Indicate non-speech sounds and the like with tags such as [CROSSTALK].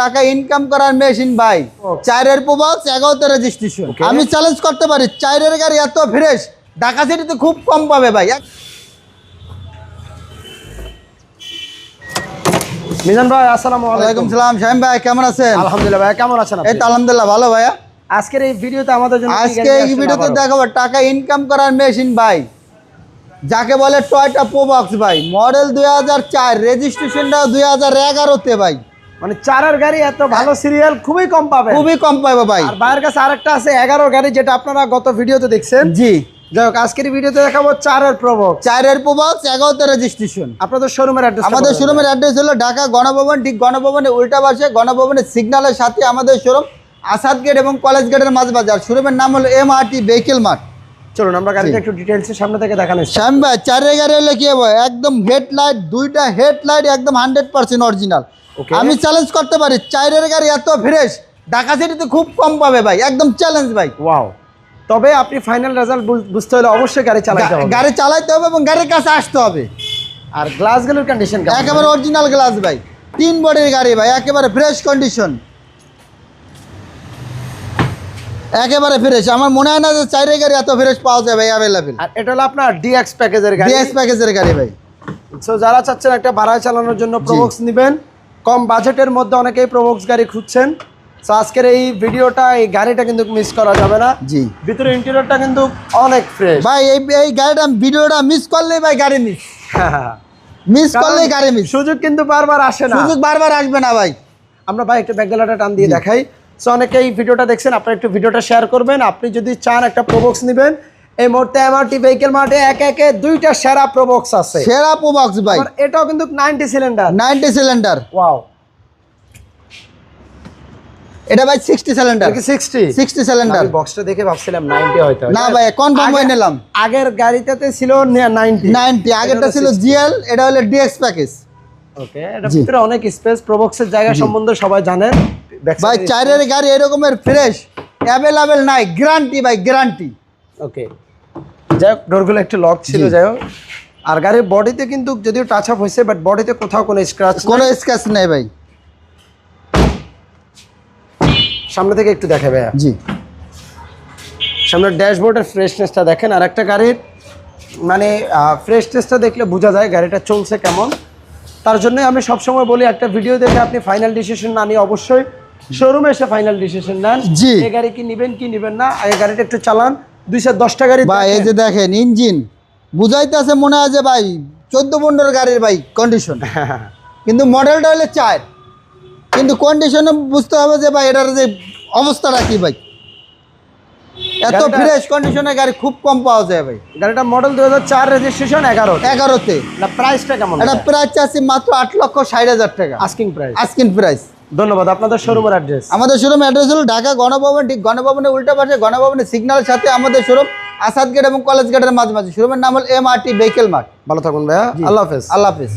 টাকা ইনকাম করার মেশিন ভাই। চারের প্রবক্স এগারোতে রেজিস্ট্রেশন আমি চ্যালেঞ্জ করতে পারি চারের গাড়ি এত ফ্রেশ ঢাকা সিটিতে খুব কম পাবে ভাই। মিজান ভাই আসসালামু আলাইকুম। সালাম শাহিম ভাই কেমন আছেন? আলহামদুলিল্লাহ ভাই কেমন আছেন এই তো আলহামদুলিল্লাহ ভালো ভাইয়া। আজকের এই ভিডিওতে আমাদের জন্য আজকে এই ভিডিওতে দেখাবো টাকা ইনকাম করার মেশিন ভাই। যাকে বলে টয়টা প্রোবক্স ভাই। মডেল দুই হাজার চার রেজিস্ট্রেশনটাও দুই হাজার এগারোতে ভাই। মানে চারের গাড়ি এত ভালো সিরিয়াল খুবই কম পাবে খুবই কম পাবে ভাই। আর বাইরের কাছে আরেকটা আছে এগারো গাড়ি যেটা আপনারা গত ভিডিওতে দেখছেন। জি। যাই হোক আজকের ভিডিওতে দেখাবো চারের প্রবক চারের এগারোতে রেজিস্ট্রেশন আপনাদের শোরুমের অ্যাড্রেস আমাদের শোরুমের অ্যাড্রেস হলো ঢাকা গণভবন ঠিক গণভবনের উল্টা পাশে গণভবনের সিগন্যালের সাথে আমাদের শোরুম আসাদ গেট এবং কলেজ গেটের মাঝ বাজার। শোরুমের নাম হলো M R T vehicle mart চলুন আমরা গাড়িটা একটু ডিটেলসের সামনে থেকে দেখানো শ্যাম ভাই গাড়ি হলে কি হবে? একদম হেডলাইট দুইটা হেডলাইট একদম হান্ড্রেড পার্সেন্ট অরিজিনাল আমি চ্যালেঞ্জ করতে পারি চারের গাড়ি এত ফ্রেশ ঢাকা সিটিতে খুব কম পাবে ভাই একদম চ্যালেঞ্জ ভাই। ওয়াও তবে আপনি ফাইনাল রেজাল্ট বুঝতে হলে অবশ্যই গাড়ি চালাতে হবে। গাড়ি চালাইতে হবে এবং গাড়ির কাছে আসতে হবে। আর গ্লাসগুলোর কন্ডিশন একেবারে অরিজিনাল গ্লাস ভাই। তিন বডির গাড়ি ভাই একেবারে ফ্রেশ কন্ডিশন একেবারে ফ্রেশ আমার মনে হয় না যে চাইরে গাড়ি এত ফ্রেশ পাওয়া যাবে অ্যাভেলেবেল আর এটা হলো আপনার ডিএক্স প্যাকেজের গাড়ি। ডিএস প্যাকেজের গাড়ি ভাই। সো যারা চাচ্ছেন একটা ভাড়ায় চালানোর জন্য প্রবক্স নেবেন কম বাজেটের মধ্যে অনেকেই প্রবক্স গাড়ি খুঁজছেন। সো আজকের এই ভিডিওটা এই গাড়িটা কিন্তু মিস করা যাবে না। জি। ভিতরে ইন্টেরিয়রটা কিন্তু অনেক ফ্রেশ ভাই এই এই গাড়িটা ভিডিওটা মিস করলেই ভাই গাড়ি মিস মিস [LAUGHS] করলেই গাড়ি মিস সুযোগ কিন্তু বারবার আসে না। সুযোগ বারবার আসবে না ভাই। আমরা ভাই একটু ব্যাকগ্রাউন্ডটা টান দিয়ে দেখাই। সো অনেকেই ভিডিওটা দেখছেন আপনারা একটু ভিডিওটা শেয়ার করবেন। আপনি যদি চান একটা প্রবক্স নেবেন এই মুহূর্তে এমআরটি ভেহিকেল মার্টে একে একে দুইটা সেরা প্রবক্স আছে। সেরা প্রবক্স ভাই। এটাও কিন্তু ninety cylinder ninety cylinder wow এটা ভাই sixty cylinder sixty sixty cylinder বক্সটা দেখে ভাবছিলাম নাইনটি হয়তো। না ভাই কনফার্ম হয়ে নিলাম। আগের গাড়িটাতে ছিল নাইনটি নাইনটি আগেরটা ছিল জিএল এটা হলো ডিএক্স প্যাকেজ ওকে এটা ভিতরে অনেক স্পেস প্রবক্সের জায়গা সম্বন্ধে সবাই জানেন। ভাই চারের গাড়ি এরকমের ফ্রেশ অ্যাভেলেবেল নাই গ্যারান্টি ভাই গ্যারান্টি ওকে যাই হোক ডোরগুলো একটু লক ছিল যাই হোক। আর গাড়ির বডিতে কিন্তু যদিও টাচ আপ হয়েছে বাট বডিতে কোথাও কোনো স্ক্র্যাচ কোনো স্ক্যাচ নেই ভাই। সামনে থেকে একটু দেখে ভাইয়া। জি। সামনে ড্যাশবোর্ডের ফ্রেশনেসটা দেখেন আর একটা গাড়ির মানে ফ্রেশনেসটা দেখলে বোঝা যায় গাড়িটা চলছে কেমন। তার জন্যই আমি সবসময় বলি একটা ভিডিও দেখে আপনি ফাইনাল ডিসিশন না নিয়ে অবশ্যই শোরুমে এসে ফাইনাল ডিসিশন নেন। জি। এই গাড়ি কি নেবেন কি নেবেন না এই গাড়িটা একটু চালান। দুইশো দশটা গাড়ি ভাই এই যে দেখেন ইঞ্জিন। বুঝাইতেছে মনে হয় যে ভাই চোদ্দ পনেরো গাড়ির ভাই কন্ডিশন [LAUGHS] কিন্তু মডেলটা হলে চার। কিন্তু কন্ডিশনে বুঝতে হবে যে ভাই এটার যে অবস্থাটা কি ভাই। এত ফ্রেশ কন্ডিশনের গাড়ি খুব কম পাওয়া যায় ভাই। গাড়িটা মডেল দু হাজার চার রেজিস্ট্রেশন এগারো এগারোতে। না প্রাইসটা কেমন এটা প্রাইস চাচ্ছি মাত্র আট লক্ষ ষাট হাজার টাকা। আস্কিং প্রাইস আস্কিং প্রাইস ধন্যবাদ আপনাদের শোরুমের অ্যাড্রেস আমাদের শোরুম অ্যাড্রেস হলো ঢাকা গণভবন ঠিক গণভবনের উল্টা পাশে গণভবনের সিগন্যালের সাথে আমাদের শোরুম আসাদ গেট এবং কলেজ গেটের মাঝে মাঝে। শোরুমের নাম হল M R T vehicle mart ভালো থাকুন ভাইয়া। আল্লাহ হাফেজ। আল্লাহ হাফিজ।